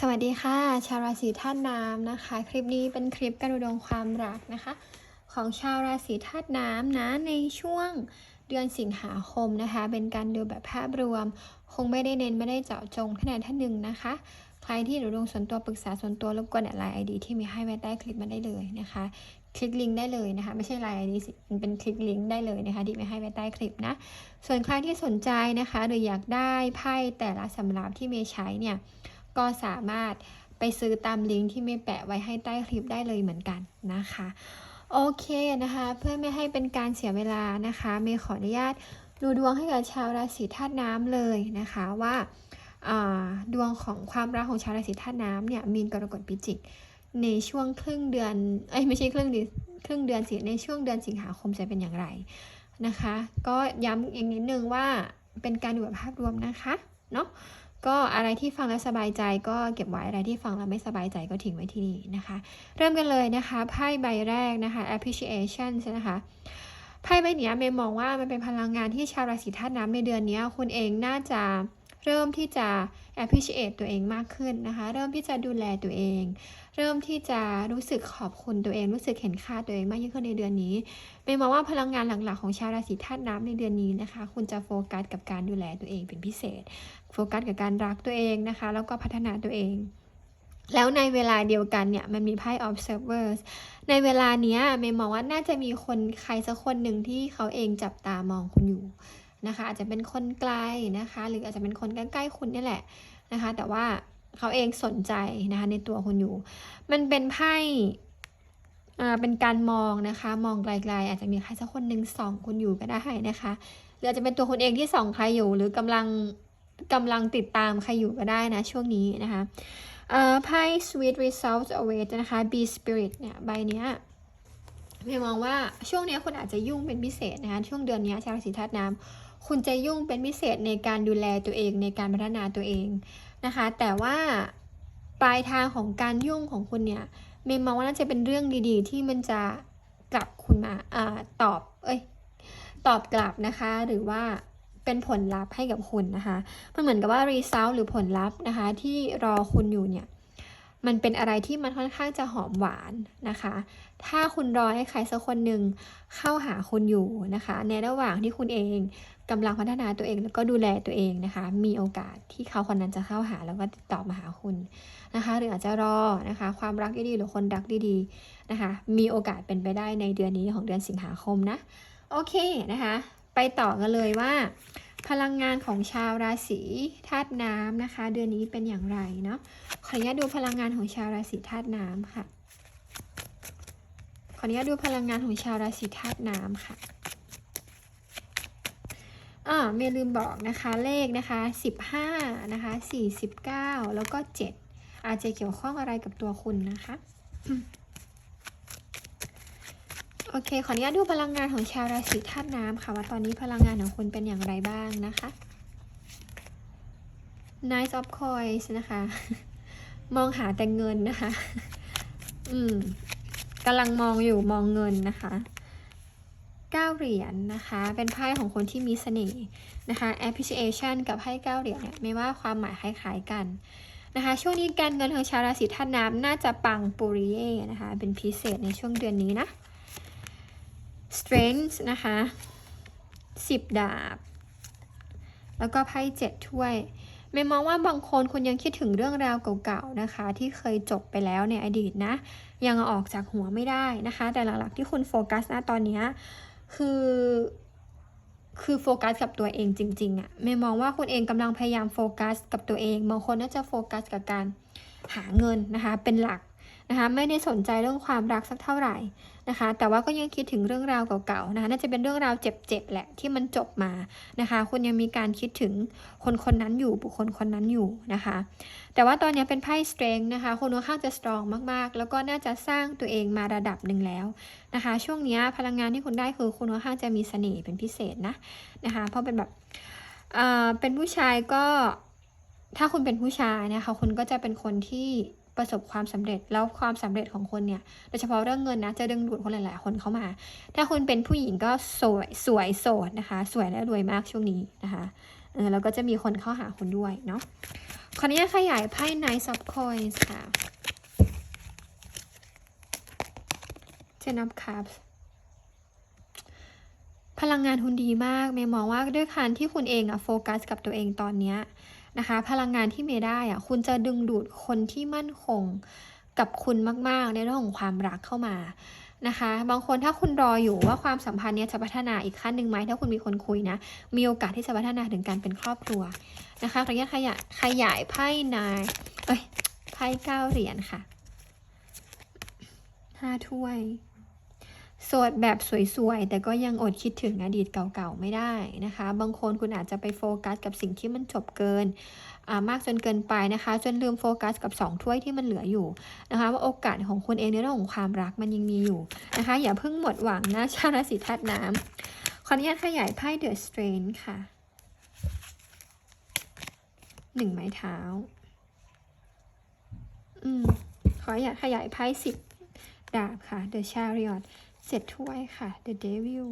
สวัสดีค่ะ ชาวราศีธาตุน้ำนะคะ คลิปนี้เป็นคลิปการดูดวงความรักนะคะ ของชาวราศีธาตุน้ำนะในช่วงเดือนสิงหาคมนะคะ เป็นการดูแบบภาพรวม คงไม่ได้เน้นไม่ได้เจาะจงท่านใดท่านหนึ่งนะคะ ใครที่ดูดวงส่วนตัวปรึกษาส่วนตัวรบกวนแอดไลน์ไอดีที่มีให้ไว้ใต้คลิปมาได้เลยนะคะ คลิกลิงก์ได้เลยนะคะ ไม่ใช่ไลน์ไอดีสิเป็นคลิกลิงก์ได้เลยนะคะ ที่มีให้ไว้ใต้คลิปนะ ส่วนใครที่สนใจนะคะ หรืออยากได้ไพ่แต่ละสำรับที่เมย์ใช้เนี่ย ก็สามารถไปซื้อตามลิงก์ที่เมย์แปะไว้ให้ใต้คลิปได้เลยเหมือนกันนะคะ โอเคนะคะ เพื่อไม่ให้เป็นการเสียเวลานะคะเมย์ขออนุญาตดูดวงให้กับชาวราศีธาตุน้ำเลยนะคะว่าอ่าดวงของความรักของชาวราศีธาตุน้ำเนี่ยมีนกรกฎพิจิกในช่วงครึ่งเดือนเอ้ยไม่ใช่ครึ่งเดือนครึ่งเดือนสิในช่วงเดือนสิงหาคมจะเป็นอย่างไรนะคะ ก็ย้ำอีกนิดนึงว่าเป็นการดูแบบภาพรวมนะคะเนาะ ก็อะไรที่ฟังแล้วสบายใจก็เก็บไว้อะไรที่ฟังแล้วไม่สบายใจก็ทิ้งไว้ที่นี่นะคะ เริ่มกันเลยนะคะไพ่ใบแรกนะคะ appreciation ใช่ไหมคะไพ่ใบนี้เมย์มองว่ามันเป็นพลังงานที่ชาวราศีธาตุน้ำในเดือนนี้คุณเองน่าจะ เริ่มที่จะ appreciate ตัวเองมากขึ้นนะคะ เริ่มที่จะดูแลตัวเอง เริ่มที่จะรู้สึกขอบคุณตัวเอง รู้สึกเห็นค่าตัวเองมากยิ่งขึ้นในเดือนนี้เมย์มองว่าพลังงานหลักๆของชาวราศีธาตุน้ำในเดือนนี้นะคะ คุณจะโฟกัสกับการดูแลตัวเองเป็นพิเศษ โฟกัสกับการรักตัวเองนะคะ แล้วก็พัฒนาตัวเองแล้วในเวลาเดียวกันเนี่ยมันมีไพ่ observers ในเวลาเนี้ยเมย์มองว่าน่าจะมีคนใครสักคนหนึ่งที่เขาเองจับตามองคุณอยู่ นะคะ อาจจะเป็นคนไกลนะคะ หรืออาจจะเป็นคนใกล้ๆคุณนี่แหละนะคะ แต่ว่าเขาเองสนใจนะคะในตัวคุณอยู่ มันเป็นไพ่เป็นการมองนะคะ มองไกลๆ อาจจะมีใครสักคนหนึ่งส่องคุณอยู่ก็ได้นะคะ หรืออาจจะเป็นตัวคุณเองที่ส่องใครอยู่ หรือกำลังกำลังติดตามใครอยู่ก็ได้นะช่วงนี้นะคะไพ่ sweet results await นะคะ be spirit เนี่ยใบเนี้ยเมย์มองว่าช่วงนี้คุณอาจจะยุ่งเป็นพิเศษนะคะช่วงเดือนนี้ชาวราศีธาตุน้ำ คุณจะยุ่งเป็นพิเศษในการดูแลตัวเองในการพัฒนาตัวเองนะคะ แต่ว่าปลายทางของการยุ่งของคุณเนี่ยเมย์มองว่าน่าจะเป็นเรื่องดีๆ ที่มันจะกลับคุณมาอตอบ เอ้ย ตอบกลับนะคะ หรือว่าเป็นผลลัพธ์ให้กับคุณนะคะ มันเหมือนกับว่า result หรือผลลัพธ์นะคะ ที่รอคุณอยู่เนี่ย มันเป็นอะไรที่มันค่อนข้างจะหอมหวานนะคะ ถ้าคุณรอให้ใครสักคนหนึ่งเข้าหาคุณอยู่นะคะ ในระหว่างที่คุณเองกำลังพัฒนาตัวเองแล้วก็ดูแลตัวเองนะคะ มีโอกาสที่เขาคนนั้นจะเข้าหาแล้วก็ติดต่อมาหาคุณนะคะ หรืออาจจะรอนะคะ ความรักดีๆหรือคนรักดีๆนะคะ มีโอกาสเป็นไปได้ในเดือนนี้ของเดือนสิงหาคมนะ โอเคนะคะ ไปต่อกันเลยว่า พลังงานของชาวราศีธาตุน้ำนะคะ เดือนนี้เป็นอย่างไรเนาะขออนุญาตดูพลังงานของชาวราศีธาตุน้ำค่ะขออนุญาตดูพลังงานของชาวราศีธาตุน้ำค่ะอ่าเมย์ลืมบอกนะคะเลขนะคะ15นะคะ49 แล้วก็ 7 อาจจะเกี่ยวข้องอะไรกับตัวคุณนะคะ โอเค ขออนุญาตดูพลังงานของชาวราศีธาตุน้ำค่ะ ว่าตอนนี้พลังงานของคุณเป็นอย่างไรบ้างนะคะ Nice of Coins นะคะ มองหาแต่เงินนะคะ อืมกำลังมองอยู่มองเงินนะคะเก้าเหรียญนะคะ เป็นไพ่ของคนที่มีเสน่ห์นะคะ appreciation กับไพ่เก้าเหรียญเนี่ยไม่ว่าความหมายคล้ายๆกันนะคะ ช่วงนี้การเงินของชาวราศีธาตุน้ำน่าจะปังปุริเย่นะคะ เป็นพิเศษในช่วงเดือนนี้นะ strength นะคะสิบดาบ แล้วก็ไพ่เจ็ดถ้วยเมย์มองว่าบางคนคุณยังคิดถึงเรื่องราวเก่าๆนะคะ ที่เคยจบไปแล้วในอดีตนะ ยังออกจากหัวไม่ได้นะคะ แต่หลักๆที่คุณโฟกัสนะตอนนี้คือคือโฟกัสกับตัวเองจริงๆอะเมย์มองว่าคุณเองกำลังพยายามโฟกัสกับตัวเองบางคนน่าจะโฟกัสกับการหาเงินนะคะ เป็นหลัก นะคะไม่ได้สนใจเรื่องความรักสักเท่าไหร่นะคะ แต่ว่าก็ยังคิดถึงเรื่องราวเก่าๆนะคะน่าจะเป็นเรื่องราวเจ็บๆแหละที่มันจบมานะคะ คุณยังมีการคิดถึงคนคนนั้นอยู่บุคคลคนนั้นอยู่นะคะ แต่ว่าตอนนี้เป็นไพ่สเตรงนะคะคุณค่อนข้างจะสตรองมากๆ แล้วก็น่าจะสร้างตัวเองมาระดับหนึ่งแล้วนะคะ ช่วงนี้พลังงานที่คุณได้คือคุณค่อนข้างจะมีเสน่ห์เป็นพิเศษนะนะคะ เพราะเป็นแบบเอ่อเป็นผู้ชายก็ถ้าคุณเป็นผู้ชายนะคะคุณก็จะเป็นคนที่ ประสบความสำเร็จแล้วความสำเร็จของคนเนี่ยโดยเฉพาะเรื่องเงินนะจะดึงดูดคนหลาย ๆ คนเข้ามา ถ้าคุณเป็นผู้หญิงก็สวยสวยโสดนะคะ สวยและรวยมากช่วงนี้นะคะเออแล้วก็จะมีคนเข้าหาคุณด้วยเนาะขออนุญาตขยายไพ่ Nine of Coins ค่ะ Ten of Cups พลังงานคุณดีมากเมย์มองว่าด้วยการที่คุณเองอะโฟกัสกับตัวเองตอนเนี้ย นะคะ พลังงานที่เมย์ได้อะคุณจะดึงดูดคนที่มั่นคงกับคุณมากๆ ในเรื่องของความรักเข้ามานะคะ บางคนถ้าคุณรออยู่ว่าความสัมพันธ์เนี้ยจะพัฒนาอีกขั้นหนึ่งไหมถ้าคุณมีคนคุยนะ มีโอกาสที่จะพัฒนาถึงการเป็นครอบครัวนะคะขออนุญาตขยายขยายไพ่นายเอ้ยไพ่เก้าเหรียญค่ะห้าถ้วย โสดแบบสวยๆ แต่ก็ยังอดคิดถึงอดีตเก่าๆ ไม่ได้นะคะ บางคนคุณอาจจะไปโฟกัสกับสิ่งที่มันจบเกินมากจนเกินไปนะคะ จนลืมโฟกัสกับ 2 ถ้วยที่มันเหลืออยู่นะคะว่าโอกาสของคุณเองในเรื่องของความรักมันยังมีอยู่นะคะ อย่าเพิ่งหมดหวังนะชาวราศีธาตุน้ำขออนุญาตขยายไพ่เดอะสเตรนค่ะหนึ่งไม้เท้า อืม ขออยากขยายไพ่สิบดาบค่ะ The Chariot เจ็ดถ้วยค่ะ The Devil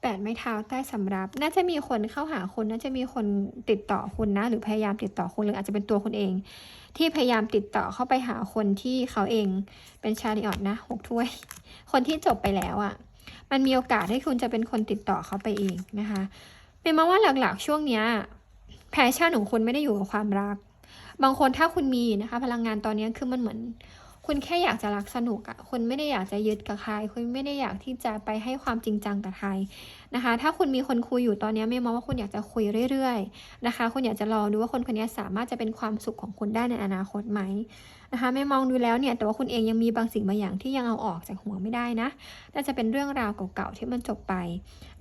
แปดไม้เท้าใต้สำรับ น่าจะมีคนเข้าหาคุณ น่าจะมีคนติดต่อคุณนะ หรือพยายามติดต่อคุณหรืออาจจะเป็นตัวคุณเอง ที่พยายามติดต่อเข้าไปหาคนที่เขาเองเป็นชาริออตนะหกถ้วย คนที่จบไปแล้วอะ่ะ มันมีโอกาสให้คุณจะเป็นคนติดต่อเขาไปเองนะคะเป็นมาว่าหลักๆช่วงเนี้ยแพชชั่นของคุณไม่ได้อยู่กับความรัก บางคนถ้าคุณมีนะคะ พลังงานตอนนี้คือมันเหมือน คุณแค่อยากจะรักสนุกอะคุณไม่ได้อยากจะยึดกับใคร คุณไม่ได้อยากที่จะไปให้ความจริงจังกับใครนะคะ ถ้าคุณมีคนคุยอยู่ตอนนี้ไม่มองว่าคุณอยากจะคุยเรื่อยๆนะคะ คุณอยากจะรอดูว่าคนคนนี้สามารถจะเป็นความสุขของคุณได้ในอนาคตไหมนะคะไม่มองดูแล้วเนี่ย แต่ว่าคุณเองยังมีบางสิ่งบางอย่างที่ยังเอาออกจากหัวไม่ได้นะ น่าจะเป็นเรื่องราวเก่าๆที่มันจบไป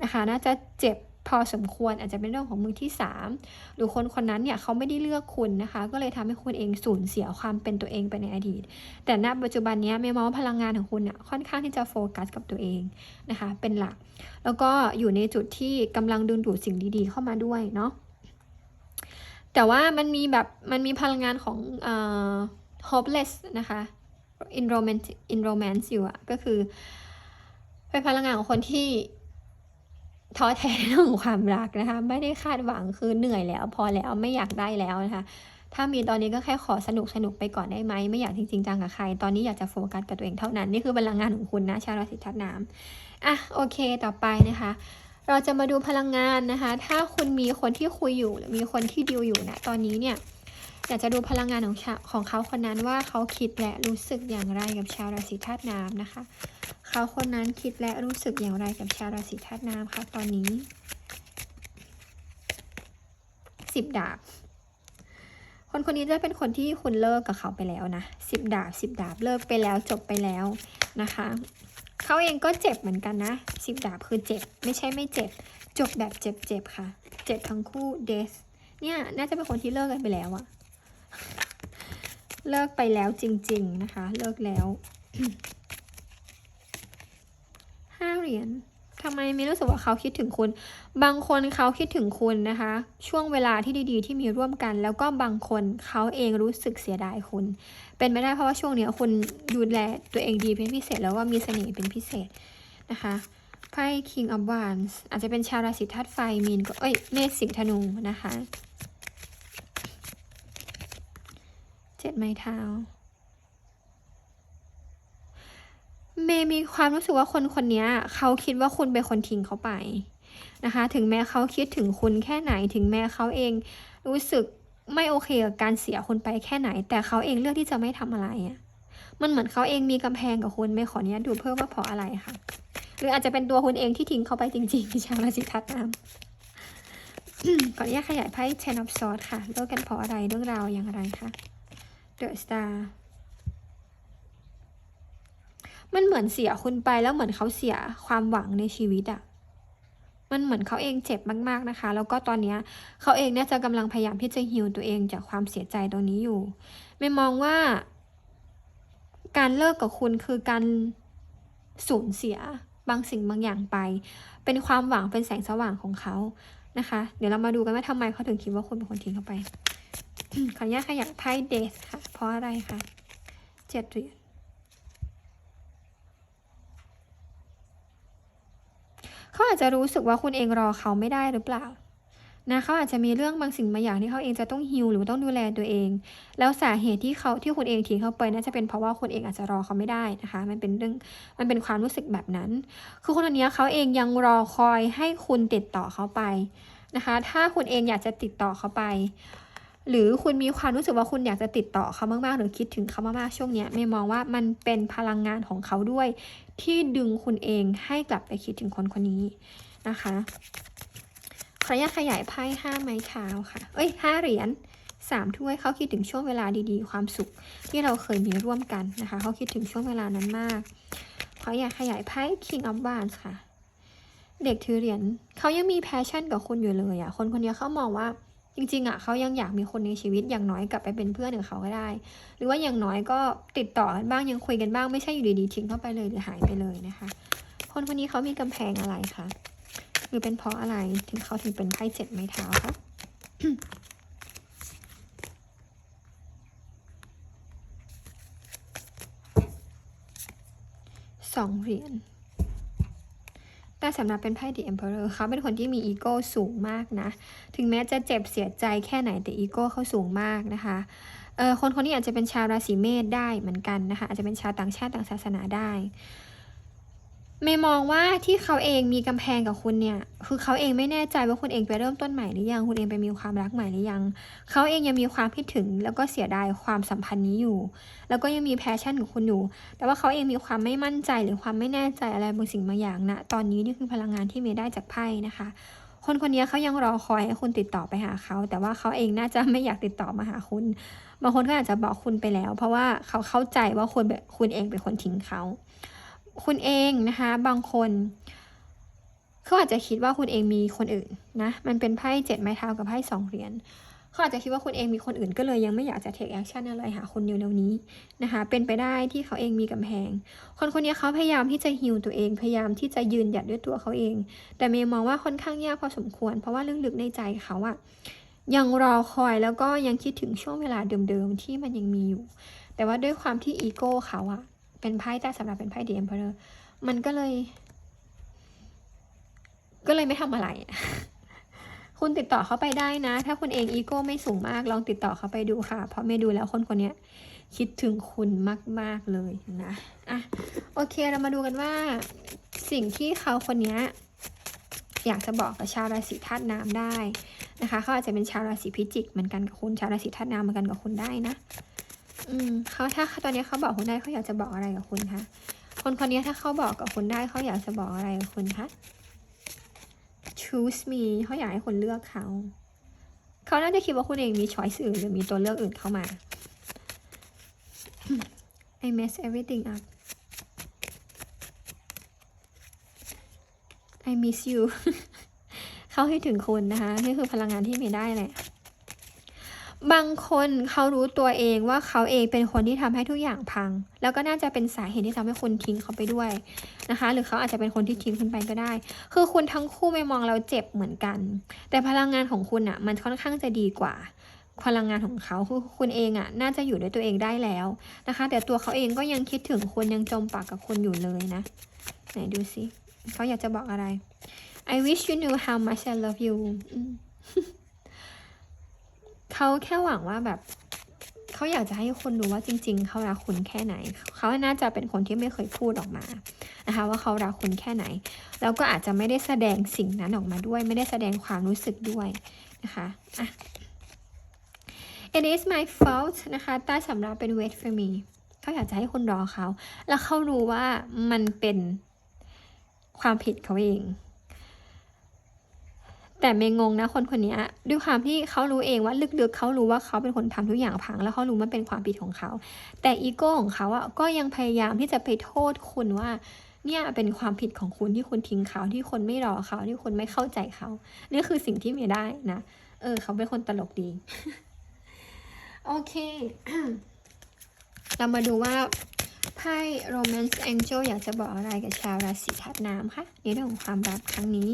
นะคะ น่าจะเจ็บ พอสมควรอาจจะเป็นเรื่องของมือที่ 3 หรือคนคนนั้นเนี่ยเขาไม่ได้เลือกคุณนะคะ ก็เลยทำให้คุณเองสูญเสียความเป็นตัวเองไปในอดีต แต่ณปัจจุบันนี้ไม่มองว่าพลังงานของคุณเนี่ยค่อนข้างที่จะโฟกัสกับตัวเองนะคะ เป็นหลัก แล้วก็อยู่ในจุดที่กำลังดึงดูดสิ่งดีๆ เข้ามาด้วยเนาะแต่ว่ามันมีแบบมันมีพลังงานของเอ่อ hopeless นะคะ in romance in romance อยู่อะก็คือเป็นพลังงานของคนที่ ท้อแท้เรื่องความรักนะคะ ไม่ได้คาดหวังคือเหนื่อยแล้ว พอแล้วไม่อยากได้แล้วนะคะ ถ้ามีตอนนี้ก็แค่ขอสนุกสนุกไปก่อนได้ไหมไม่อยากจริงจังกับใคร ตอนนี้อยากจะโฟกัสกับตัวเองเท่านั้น นี่คือพลังงานของคุณนะ ชาวราศีธัน้ำอะโอเคต่อไปนะคะ เราจะมาดูพลังงานนะคะ ถ้าคุณมีคนที่คุยอยู่หรือมีคนที่ดิวอยู่นะตอนนี้เนี่ยอยากจะดูพลังงานของของเขาคนนั้นว่าเขาคิดและรู้สึกอย่างไรกับชาวราศีธาตุน้ำนะคะ เขาคนนั้นคิดและรู้สึกอย่างไรกับชาวราศีธาตุน้ำคะตอนนี้สิบดาบ คนคนนี้จะเป็นคนที่คุณเลิกกับเขาไปแล้วนะสิบดาบสิบดาบเลิกไปแล้วจบไปแล้วนะคะเขาเองก็เจ็บเหมือนกันนะสิบดาบคือเจ็บ ไม่ใช่ไม่เจ็บ จบแบบเจ็บๆค่ะ เจ็บทั้งคู่เดสเนี่ยน่าจะเป็นคนที่เลิกกันไปแล้วอะเลิกไปแล้วจริง ๆนะคะ เลิกแล้ว เหรียญทำไมมีรู้สึกว่าเขาคิดถึงคุณ บางคนเขาคิดถึงคุณนะคะ ช่วงเวลาที่ดีๆ ที่มีร่วมกัน แล้วก็บางคนเขาเองรู้สึกเสียดายคุณ เป็นไม่ได้เพราะว่าช่วงนี้คุณดูแลตัวเองดีเป็นพิเศษ แล้วก็มีเสน่ห์เป็นพิเศษนะคะไพ่ King of Wands อาจจะเป็นชาวราศีธาตุไฟมีนก็เอ้ยเมษสิงห์ธนูนะคะ เจ็ดไม้เท้า เมย์มีความรู้สึกว่าคนคนนี้เขาคิดว่าคุณเป็นคนทิ้งเขาไปนะคะ ถึงแม้เขาคิดถึงคุณแค่ไหน ถึงแม้เขาเองรู้สึกไม่โอเคกับการเสียคุณไปแค่ไหน แต่เขาเองเลือกที่จะไม่ทำอะไรอะ มันเหมือนเขาเองมีกำแพงกับคุณไม่ขอเนี้ยดูเพิ่มว่าเพราะอะไรค่ะ หรืออาจจะเป็นตัวคุณเองที่ทิ้งเขาไปจริงๆชาวราศีทัตน้ำก่อนนี้ขยายไพ่ Ten of Swords ค่ะเลิกกันเพราะอะไรเรื่องราวอย่างไรคะ The Star มันเหมือนเสียคุณไปแล้วเหมือนเขาเสียความหวังในชีวิตอะ่ะมันเหมือนเขาเองเจ็บมากๆนะคะ แล้วก็ตอนนี้เขาเองเนี่ยจะกำลังพยายามที่จะฮิวตัวเองจากความเสียใจตรงนี้อยู่ไม่มองว่า การเลิกกับคุณคือการสูญเสียบางสิ่งบางอย่างไป เป็นความหวังเป็นแสงสว่างของเขานะคะ เดี๋ยวเรามาดูกันว่าทำไมเขาถึงคิดว่าคุณเป็นคนทิ้งเขาไปขออนุญาตขยับไพ่เดสค่ะ เพราะอะไรคะเจ็ดเหรียญ เขาอาจจะรู้สึกว่าคุณเองรอเขาไม่ได้หรือเปล่านะเขาอาจจะมีเรื่องบางสิ่งบางอย่างที่เขาเองจะต้องฮิลหรือต้องดูแลตัวเอง แล้วสาเหตุที่เขาที่คุณเองทิ้งเขาไปน่าจะเป็นเพราะว่าคุณเองอาจจะรอเขาไม่ได้นะคะ มันเป็นเรื่องมันเป็นความรู้สึกแบบนั้น คือคนคนนี้เขาเองยังรอคอยให้คุณติดต่อเขาไปนะคะ ถ้าคุณเองอยากจะติดต่อเขาไป หรือคุณมีความรู้สึกว่าคุณอยากจะติดต่อเขามากๆ หรือคิดถึงเขามากๆช่วงนี้ยไม่มองว่ามันเป็นพลังงานของเขาด้วย ที่ดึงคุณเองให้กลับไปคิดถึงคนคนนี้นะคะขออนุญาตขยายไพ่ห้าไม้เท้าค่ะ เอ้ยห้าเหรียญสามถ้วยเขาคิดถึงช่วงเวลาดีๆ ความสุขที่เราเคยมีร่วมกันนะคะเขาคิดถึงช่วงเวลานั้นมากขออยากขยายไพ่ King of Wands ค่ะ เด็กถือเหรียญเขายังมีแพชชั่นกับคุณอยู่เลยอะ่ะ คนคนนี้เขามองว่า จริงๆอะเขายังอยากมีคนในชีวิตอย่างน้อยกลับไปเป็นเพื่อนกับเขาก็ได้ หรือว่าอย่างน้อยก็ติดต่อกันบ้างยังคุยกันบ้างไม่ใช่อยู่ดีๆทิ้งเข้าไปเลยหรือหายไปเลยนะคะ คนคนนี้เขามีกำแพงอะไรคะหรือเป็นเพราะอะไรถึงเขาถึงเป็นไพ่เจ็ดไม้เท้าคะสองเหรียญ แต่สำหรับเป็นไพ่ The Emperor เขาเป็นคนที่มีอีโก้สูงมากนะ ถึงแม้จะเจ็บเสียใจแค่ไหนแต่อีโก้เขาสูงมากนะคะเออคนคนนี้อาจจะเป็นชาวราศีเมษได้เหมือนกันนะคะอาจจะเป็นชาวต่างชาติต่างศาสนาได้ ไม่มองว่าที่เขาเองมีกำแพงกับคุณเนี่ย คือเขาเองไม่แน่ใจว่าคุณเองไปเริ่มต้นใหม่หรือยัง คุณเองไปมีความรักใหม่หรือยัง เขาเองยังมีความคิดถึง แล้วก็เสียดายความสัมพันธ์นี้อยู่ แล้วก็ยังมีแพชชั่นของคุณอยู่ แต่ว่าเขาเองมีความไม่มั่นใจหรือความไม่แน่ใจอะไรบางสิ่งบางอย่างนะ ตอนนี้นี่คือพลังงานที่เมย์ได้จากไพ่นะคะ คนคนนี้เขายังรอคอยให้คุณติดต่อไปหาเขา แต่ว่าเขาเองน่าจะไม่อยากติดต่อมาหาคุณ บางคนก็อาจจะบอกคุณไปแล้ว เพราะว่าเขาเข้าใจว่าคุณแบบคุณเองเป็นคนทิ้งเขา คุณเองนะคะ บางคนเขาอาจจะคิดว่าคุณเองมีคนอื่นนะ มันเป็นไพ่เจ็ดไม้เท้ากับไพ่สองเหรียญเขาอาจจะคิดว่าคุณเองมีคนอื่นก็เลยยังไม่อยากจะ take action อะไรหาคนเร็วๆนี้นะคะ เป็นไปได้ที่เขาเองมีกำแพง คนคนนี้เขาพยายามที่จะฮิวตัวเอง พยายามที่จะยืนหยัดด้วยตัวเขาเอง แต่เมย์มองว่าค่อนข้างยากพอสมควร เพราะว่าลึกๆในใจเขาอะยังรอคอยแล้วก็ยังคิดถึงช่วงเวลาเดิมๆที่มันยังมีอยู่ แต่ว่าด้วยความที่อีโก้เขาอะ เป็นไพ่แต่สำหรับเป็นไพ่เดียมเพลมันก็เลย ก็เลยไม่ทำอะไร คุณติดต่อเขาไปได้นะ ถ้าคุณเองอีโก้ไม่สูงมาก ลองติดต่อเขาไปดูค่ะ เพราะเมย์ดูแล้วคนคนนี้คิดถึงคุณมาก ๆ เลยนะอะโอเคเรามาดูกันว่า สิ่งที่เขาคนนี้อยากจะบอกกับชาวราศีธาตุน้ำได้นะคะเขาอาจจะเป็นชาวราศีพิจิกเหมือนกันกับคุณชาวราศีธาตุน้ำเหมือนกันกับคุณได้นะ อืมเขาถ้าตอนนี้เขาบอกคุณได้เขาอยากจะบอกอะไรกับคุณคะคนคนนี้ถ้าเขาบอกกับคุณได้เขาอยากจะบอกอะไรกับคุณคะ choose me เขาอยากให้คุณเลือกเขา เขาน่าจะคิดว่าคุณเองมีช้อยส์อื่นหรือมีตัวเลือกอื่นเข้ามา I mess everything up I miss you เขาให้ถึงคุณนะคะ นี่คือพลังงานที่มีได้แหละ บางคนเขารู้ตัวเองว่าเขาเองเป็นคนที่ทำให้ทุกอย่างพัง แล้วก็น่าจะเป็นสาเหตุที่ทำให้คุณทิ้งเขาไปด้วยนะคะ หรือเขาอาจจะเป็นคนที่ทิ้งคุณไปก็ได้ คือคุณทั้งคู่ไม่มองเราเจ็บเหมือนกัน แต่พลังงานของคุณอะ่ะ มันค่อนข้างจะดีกว่า พลังงานของเขาคือคุณเองอะ่ะ น่าจะอยู่ด้วยตัวเองได้แล้วนะคะ แต่ตัวเขาเองก็ยังคิดถึงคุณยังจมปากกับคุณอยู่เลยนะไหนดูสิเขาอยากจะบอกอะไร I wish you knew how much I love you เขาแค่หวังว่าแบบเขาอยากจะให้คนรู้ว่าจริง ๆเขารักคุณแค่ไหน เขาน่าจะเป็นคนที่ไม่เคยพูดออกมานะคะว่าเขารักคุณแค่ไหน แล้วก็อาจจะไม่ได้แสดงสิ่งนั้นออกมาด้วย ไม่ได้แสดงความรู้สึกด้วยนะคะอะ it is my fault นะคะใต้สำรับเป็น wait for me เขาอยากจะให้คุณรอเขา แล้วเขารู้ว่ามันเป็นความผิดเขาเอง แต่เมงงนะคนคนนี้ด้วยความที่เขารู้เองว่าลึกๆเขารู้ว่าเขาเป็นคนทำทุกอย่างพัง แล้วเขารู้มันเป็นความผิดของเขา แต่อีโก้ของเขาอะก็ยังพยายามที่จะไปโทษคุณว่าเนี่ยเป็นความผิดของคุณที่คุณทิ้งเขาที่คนไม่รอเขาที่คนไม่เข้าใจเขานี่คือสิ่งที่เมย์ได้นะเออ เขาเป็นคนตลกดี โอเค เรามาดูว่าไพ่ Romance Angel อยากจะบอกอะไรกับชาวราศีธาตุน้ำคะในเรื่องของความรักครั้งนี้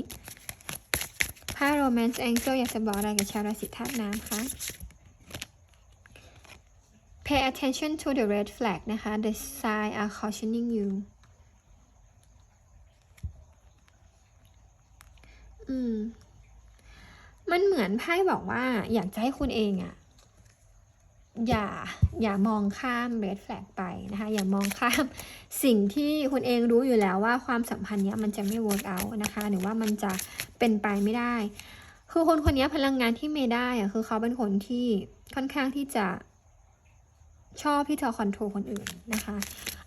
ไพ่ Romance Angel อยากจะบอกอะไรกับชาวราศีธาตุน้ำคะ Pay attention to the red flag นะคะ The sign are cautioning you อืม มันเหมือนไพ่บอกว่าอยากจะให้คุณเองอะ อย่าอย่ามองข้ามเรดแฟลกไปนะคะอย่ามองข้ามสิ่งที่คุณเองรู้อยู่แล้วว่าความสัมพันธ์เนี้ยมันจะไม่ work out นะคะ หรือว่ามันจะเป็นไปไม่ได้ คือคนคนนี้พลังงานที่เมย์ได้อะคือเขาเป็นคนที่ค่อนข้างที่จะชอบที่จะคอนโทรลคนอื่นนะคะ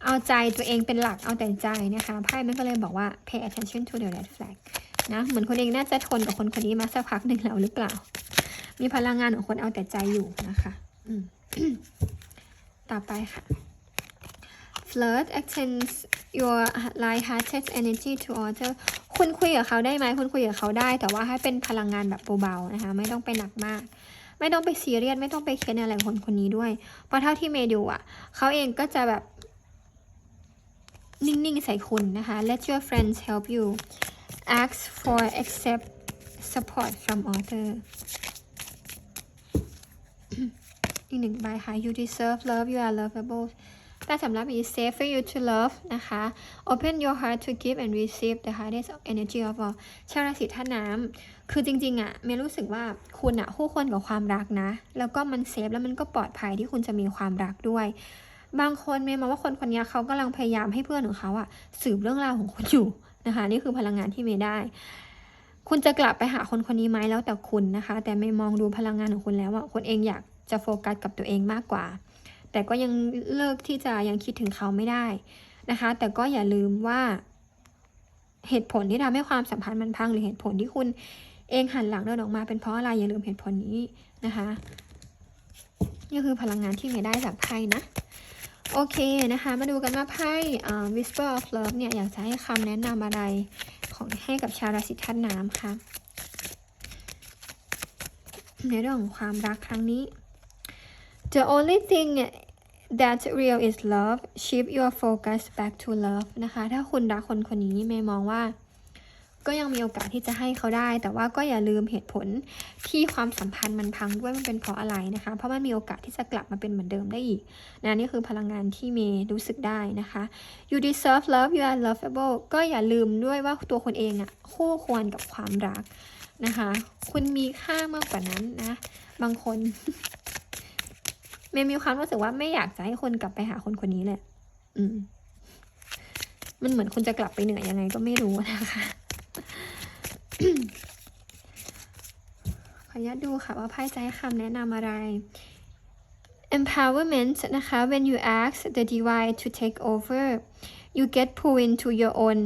เอาใจตัวเองเป็นหลักเอาแต่ใจนะคะไพ่มันก็เลยบอกว่า pay attention to the red flag นะเหมือนคนเองน่าจะทนกับคนคนนี้มาสักพักหนึ่งแล้วหรือเปล่า มีพลังงานของคนเอาแต่ใจอยู่นะคะ อืม ต่อไปค่ะ flirt extends your light-hearted energy to other คุณคุยกับเขาได้ไหม คุณคุยกับเขาได้ แต่ว่าให้เป็นพลังงานแบบเบาๆนะคะ ไม่ต้องไปหนักมาก ไม่ต้องไปซีเรียส ไม่ต้องไปเค้นอะไรคนคนนี้ด้วย เพราะเท่าที่เมย์ดูอะ เขาเองก็จะแบบ นิ่ง ๆ ใส่คุณนะคะ let your friends help you ask for accept support from other อีกหนึ่งใบค่ะ you deserve love you are lovable แต่สำหรับ is safe for you to love นะคะ open your heart to give and receive the highest energy of all ชาวราศีธาตุน้ำคือจริงๆอะเมย์รู้สึกว่าคุณอะคู่ควรกับความรักนะ แล้วก็มันเซฟแล้วมันก็ปลอดภัยที่คุณจะมีความรักด้วย บางคนเมย์มองว่าคนคนนี้เขากำลังพยายามให้เพื่อนของเขาอะสืบเรื่องราวของคุณอยู่นะคะ นี่คือพลังงานที่เมย์ได้คุณจะกลับไปหาคนคนนี้ไหมแล้วแต่คุณนะคะ แต่ไม่มองดูพลังงานของคุณแล้วว่าคนเองอยาก จะโฟกัสกับตัวเองมากกว่า แต่ก็ยังเลิกที่จะยังคิดถึงเขาไม่ได้นะคะ แต่ก็อย่าลืมว่า เหตุผลที่ทำให้ความสัมพันธ์มันพังหรือเหตุผลที่คุณเองหันหลังเดินออกมาเป็นเพราะอะไรอย่าลืมเหตุผลนี้นะคะนี่คือพลังงานที่เมย์ได้จากไพ่นะ โอเคนะคะ มาดูกันว่าไพ่ Whisper of Love เนี่ยอยากจะให้คำแนะนำอะไรของให้กับชาวราศีธาตุน้ำค่ะในเรื่องของความรักครั้งนี้ The only thing that real is love shift your focus back to love นะคะ ถ้าคุณรักคนคนนี้เมย์มองว่า ก็ยังมีโอกาสที่จะให้เขาได้ แต่ว่าก็อย่าลืมเหตุผลที่ความสัมพันธ์มันพังด้วยมันเป็นเพราะอะไรนะคะ เพราะมันมีโอกาสที่จะกลับมาเป็นเหมือนเดิมได้อีกนะนี่คือพลังงานที่เมย์รู้สึกได้นะคะ you deserve love you are lovable ก็อย่าลืมด้วยว่าตัวคนเองอะคู่ควรกับความรักนะคะ คุณมีค่ามากกว่านั้นนะ บางคน มมีความรู้สึกว่าไม่อยากจะให้คนกลับไปหาคนคนนี้เลยอืม มันเหมือนคุณจะกลับไปเหนื่อยยังไงก็ไม่รู้นะคะขออนุญาตดูค่ะว่าไพ่ให้คำแนะนำอะไร empowerment นะคะ when you ask the divine to take over you get pulled into your own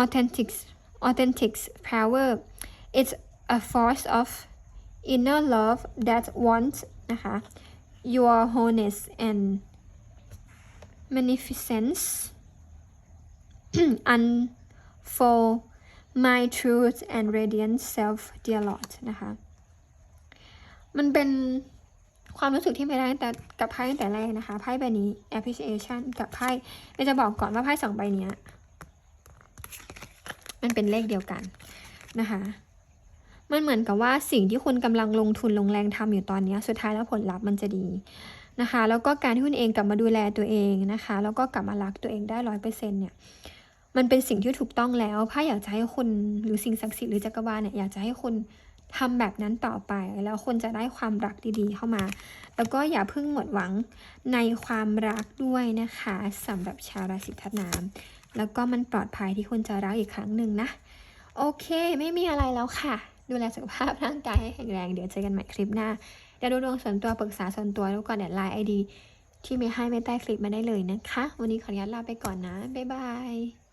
authentic authentic power it's a force of inner love that wants นะคะ your wholeness and magnificence unfold my truth and radiant self dear Lord นะคะ มันเป็นความรู้สึกที่ไม่ได้แต่กับไพ่ตั้งแต่แรกนะคะไพ่ใบนี้ appreciation กับไพ่เราจะบอกก่อนว่าไพ่สองใบนี้มันเป็นเลขเดียวกันนะคะ มันเหมือนกับว่าสิ่งที่คุณกำลังลงทุนลงแรงทำอยู่ตอนนี้สุดท้ายแล้วผลลัพธ์มันจะดีนะคะ แล้วก็การที่คุณเองกลับมาดูแลตัวเองนะคะ แล้วก็กลับมารักตัวเองได้ร้อยเปอร์เซ็นต์เนี่ยมันเป็นสิ่งที่ถูกต้องแล้วพ่าอยากจะให้คุณหรือสิ่งศักดิ์สิทธิ์หรือจักรวาลเนี่ยอยากจะให้คุณทำแบบนั้นต่อไป แล้วคุณจะได้ความรักดีๆเข้ามา แล้วก็อย่าเพิ่งหมดหวังในความรักด้วยนะคะสำหรับชาวราศีธนูแล้วก็มันปลอดภัยที่คุณจะรักอีกครั้งหนึ่งนะ โอเค ไม่มีอะไรแล้วค่ะ ดูแลสุขภาพร่างกายให้แข็งแรงเดี๋ยวเจอกันใหม่คลิปหน้าเดี๋ยวดูดวงส่วนตัวปรึกษาส่วนตัวแล้วก่อนเดี๋ยวไลน์ไอดีที่มีให้ไม่ใต้คลิปมาได้เลยนะคะ วันนี้ขออนุญาตลาไปก่อนนะ บ๊ายบาย